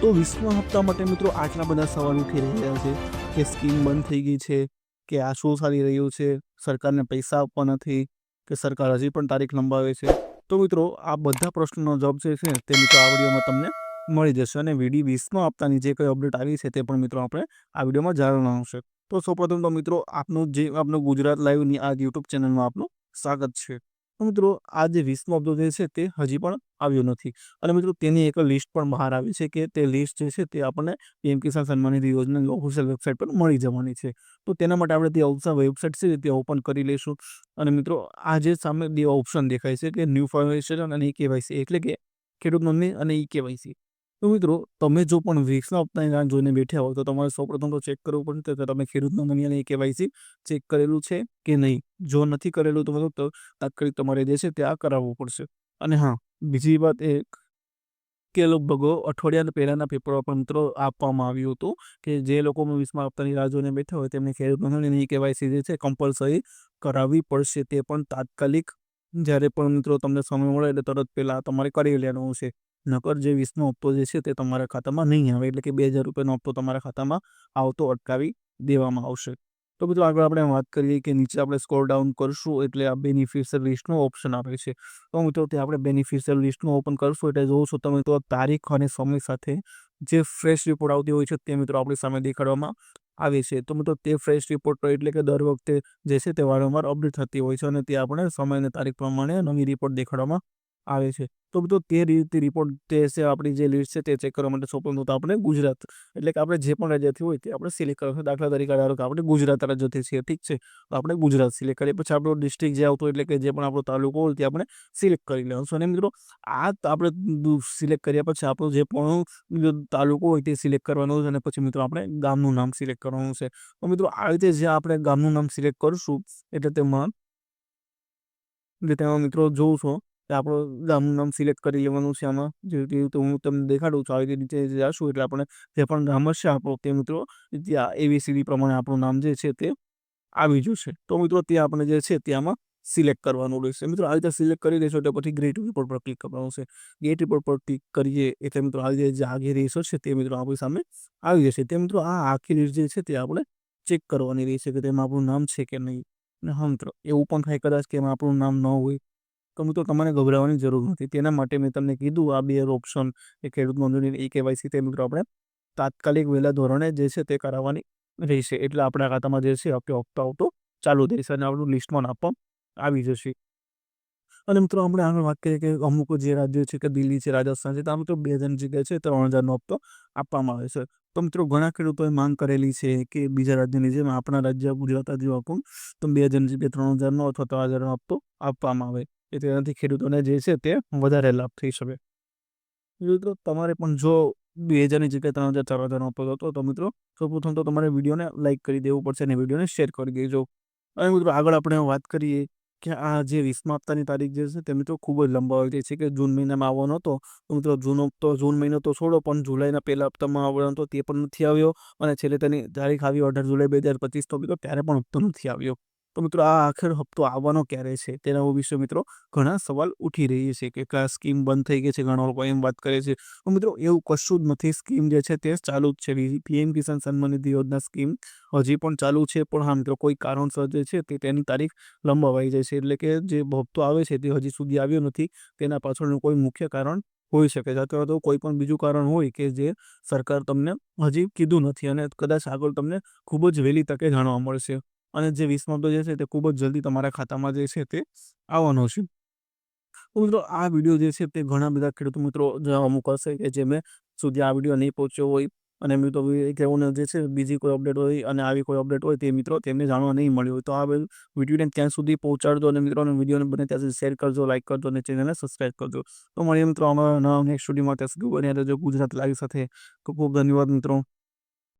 તો વીસમા હપ્તા માટે મિત્રો આટલા બધા સવાલ ઉઠી રહ્યા છે કે સ્કીમ બંધ થઈ ગઈ છે, કે આ શું ચાલી રહ્યું છે, સરકારને પૈસા આપવા નથી, કે સરકાર હજી પણ તારીખ લંબાવે છે. તો મિત્રો આ બધા પ્રશ્નોનો જવાબ જે છે તે મિત્રો આ વિડીયોમાં તમને મળી જશે અને વીડી વીસમાં હપ્તાની જે કંઈ અપડેટ આવી છે તે પણ મિત્રો આપણે આ વિડીયોમાં જાણવાનું તો સૌપ્રથમ તો મિત્રો આપનું જે આપનું ગુજરાત લાઈવની આ યુટ્યુબ ચેનલમાં આપનું સ્વાગત છે. મિત્રો, આ જે વીસમો હપ્તો જે છે તે હજી પણ આવ્યો નથી. અને મિત્રો, તેની એક લિસ્ટ પણ બહાર આવી છે કે તે લિસ્ટ જે છે તે આપણને પીએમ કિસાન સન્માન નિધિ યોજનાની ઓફિશિયલ વેબસાઇટ પર મળી જવાની છે. તો તેના માટે આપણે તે ઓપ્શન વેબસાઇટ છે તે ઓપન કરી લઈશું. અને મિત્રો, આ જે સામે બે ઓપ્શન દેખાય છે કે ન્યૂ ફોર્મેશન અને ઈ કેવાયસી એટલે કે ખેડૂત નોંધણી અને ઈ કેવાયસી તો મિત્રો, તમે જો પણ વીસના હપ્તાની રાહ જોઈને બેઠા હો તો તમારે સૌપ્રથમ તો ચેક કરવું પડશે કે તમે ખેડૂત નોંધણી કેવાયસી ચેક કરેલું છે કે નહીં. જો નથી કરેલું તો તો તાત્કાલિક તમારે જે છે તે આ કરાવવું પડશે. અને હા, બીજી વાત એ કે લગભગ અઠવાડિયા પહેલાંના પેપરો પણ મિત્રો આપવામાં આવ્યું હતું કે જે લોકો વીસમા હપ્તાની રાહ જોઈને બેઠા હોય, તેમને ખેડૂત નોંધણી કેવાયસી જે છે કમ્પલસરી કરાવવી પડશે. તે પણ તાત્કાલિક જ્યારે પણ મિત્રો તમને સમય મળે એટલે તરત પહેલાં તમારે કરી લેવાનું છે. નકર જે વીસનો હપ્તો જે છે તે તમારા ખાતામાં નહીં આવે. એટલે કે બે હજાર રૂપિયાનો હપ્તો તમારા ખાતામાં આવતો અટકાવી દેવામાં આવશે. તો મિત્રો આગળ આપણે વાત કરીએ કે નીચે આપણે સ્કોર ડાઉન કરશું એટલે આ બેનિફિશિયર લિસ્ટનો ઓપ્શન આપે છે. તો મિત્રો તે આપણે બેનિફિશિયર લિસ્ટનું ઓપન કરશું એટલે જોશો તમે તો તારીખ અને સમય સાથે જે ફ્રેશ રિપોર્ટ આવતી હોય છે તે મિત્રો આપણી સામે દેખાડવામાં આવે છે. તો મિત્રો તે ફ્રેશ રિપોર્ટ એટલે કે દર વખતે જે છે તે વારંવાર અપડેટ થતી હોય છે અને તે આપણે સમય અને તારીખ પ્રમાણે નવી રિપોર્ટ દેખાડવામાં આવે છે. તો મિત્રો તે રીતે રિપોર્ટ તે છે, આપણી જે લિસ્ટ છે તે ચેક કરવા માટે સૌપ્રથમ તો આપણે ગુજરાત. એટલે કે આપણે જે પણ રાજ્યથી હોય તે આપણે સિલેક્ટ કરવાનું દાખલા તરીકે ધારો કે આપણે ગુજરાત રાજ્યથી છીએ, ઠીક છે? તો આપણે ગુજરાત સિલેક્ટ કરીએ. પછી આપણો ડિસ્ટ્રિક્ટ જે આવતો એટલે કે જે પણ આપણો તાલુકો હોય તે આપણે સિલેક્ટ કરી લેવાનું અને મિત્રો, આ આપણે સિલેક્ટ કર્યા પછી આપણો જે પણ તાલુકો હોય તે સિલેક્ટ કરવાનો છે અને પછી મિત્રો આપણે ગામનું નામ સિલેક્ટ કરવાનું છે. તો મિત્રો, આ રીતે જે આપણે ગામનું નામ સિલેક્ટ કરશું, એટલે તેમાં એટલે તેમાં મિત્રો જોઉં છો. આપણું ગામનું નામ સિલેક્ટ કરી લેવાનું છે આમાં. જે રીતે હું તમને દેખાડું છું, આવી રીતે જશું એટલે આપણે જે પણ ગામ હશે આપણો તે મિત્રો, ત્યાં એબીસીડી પ્રમાણે આપણું નામ જે છે તે આવી જશે. તો મિત્રો, ત્યાં આપણે જે છે ત્યાંમાં સિલેક્ટ કરવાનું રહેશે. મિત્રો, આવી રીતે સિલેક્ટ કરી દેશો એટલે પછી ગ્રેટ રિપોર્ટ પર ક્લિક કરવાનું છે. ગ્રેટ રિપોર્ટ પર ક્લિક કરીએ એટલે મિત્રો, આવી જે આગી રેસો છે તે મિત્રો આપણી સામે આવી જશે. તે મિત્રો, આ આખી રીત જે છે તે આપણે ચેક કરવાની રહેશે કે તેમાં આપણું નામ છે કે નહીં. અને હા મિત્રો, એવું પણ થાય કદાચ કે એમાં આપણું નામ ન હોય. તો મિત્રો તમારે ગભરાવાની જરૂર નથી. તેના માટે મેં તમને કીધું આ બે ઓપ્શન એ ખેડૂત નોંધણી ઈ કેવાયસી તે મિત્રો આપણે તાત્કાલિક વહેલા ધોરણે જે છે તે કરાવવાની રહેશે. એટલે આપણા ખાતામાં જે છે હપ્તે હપ્તા આવતો ચાલુ રહેશે અને આપણું લિસ્ટમાં આપવામાં આવી જશે. અને મિત્રો આપણે આગળ વાત કરીએ કે અમુક જે રાજ્યો છે કે દિલ્હી છે, રાજસ્થાન છે, ત્યાં મિત્રો બે હજારની જગ્યાએ છે ત્રણ હજારનો હપ્તો આપવામાં આવે છે. તો મિત્રો ઘણા ખેડૂતોએ માંગ કરેલી છે કે બીજા રાજ્યની જેમ આપણા રાજ્ય ગુજરાત જેવા કહું તો બે હજારની જગ્યાએ ત્રણ હજારનો અથવા ત્રણ હજારનો હપ્તો આપવામાં આવે. કે તેનાથી ખેડૂતોને જે છે તે વધારે લાભ થઈ શકે. મિત્રો તમારે પણ જો બે હજારની જગ્યાએ ત્રણ હજાર, ચાર હજારનો ઉપયોગ હતો તો મિત્રો સૌપ્રથમ તો તમારે વિડીયોને લાઇક કરી દેવું પડશે અને વિડીયોને શેર કરી દેજો. અને મિત્રો આગળ આપણે વાત કરીએ કે આ જે વીસમા હપ્તાની તારીખ જે છે તે મિત્રો ખૂબ જ લંબાવી છે કે જૂન મહિનામાં આવવાનો હતો. તો મિત્રો જૂન હપ્તો જૂન મહિનો તો છોડો પણ જુલાઈના પહેલા હપ્તામાં આવવાનો હતો તે પણ નથી આવ્યો અને છેલ્લે તેની તારીખ આવી અઢાર જુલાઈ બે હજાર પચીસ તો મિત્રો ત્યારે પણ હપ્તો નથી આવ્યો. તો મિત્રો આ આખર હપ્તો આવવાનો ક્યારે છે? તેના વિશે મિત્રો ઘણા સવાલ ઉઠી રહી છે કે કયા સ્કીમ બંધ થઈ ગઈ છે? ઘણા લોકો એમ વાત કરે છે. તો મિત્રો એવું કશું જ નથી. સ્કીમ જે છે તે ચાલુ જ છે. પીએમ કિસાન સન્માન નિધિ યોજના સ્કીમ હજી પણ ચાલુ છે. પણ હા મિત્રો કોઈ કારણસર જે છે તે તેની તારીખ લંબાવાઈ જાય છે. એટલે કે જે હપ્તો આવે છે તે હજી સુધી આવ્યો નથી. તેના પાછળનું કોઈ મુખ્ય કારણ હોઈ શકે છે અથવા તો કોઈ પણ બીજું કારણ હોય કે જે સરકાર તમને હજી કીધું નથી અને કદાચ આગળ તમને ખૂબ જ વહેલી તકે જાણવા મળશે. અને જે વીસ હપ્તો જે છે તે ખૂબ જ જલ્દી તમારા ખાતામાં જે છે તે આવવાનો છે. મિત્રો, આ વીડિયો જે છે તે ઘણા બધા ખેડૂત મિત્રો અમુક હશે કે જે મેં સુધી આ વીડિયો નહીં પહોંચ્યો હોય. અને મિત્રો તેઓને જે છે બીજી કોઈ અપડેટ હોય અને આવી કોઈ અપડેટ હોય તે મિત્રો તેમને જાણવા નહીં મળ્યું હોય. તો આ વિડીયોને ત્યાં સુધી પહોંચાડજો અને મિત્રોને વિડીયોને બને ત્યાં સુધી શેર કરજો લાઇક કરજો અને ચેનલને સબસ્ક્રાઈબ કરજો. તો મળીએ મિત્રો અમારા નવા નેક્સ્ટ સ્ટુડિયોમાં ત્યાં સુધી બન્યા રહેજો ગુજરાત લાઈવ સાથે. ખૂબ ખૂબ ધન્યવાદ મિત્રો.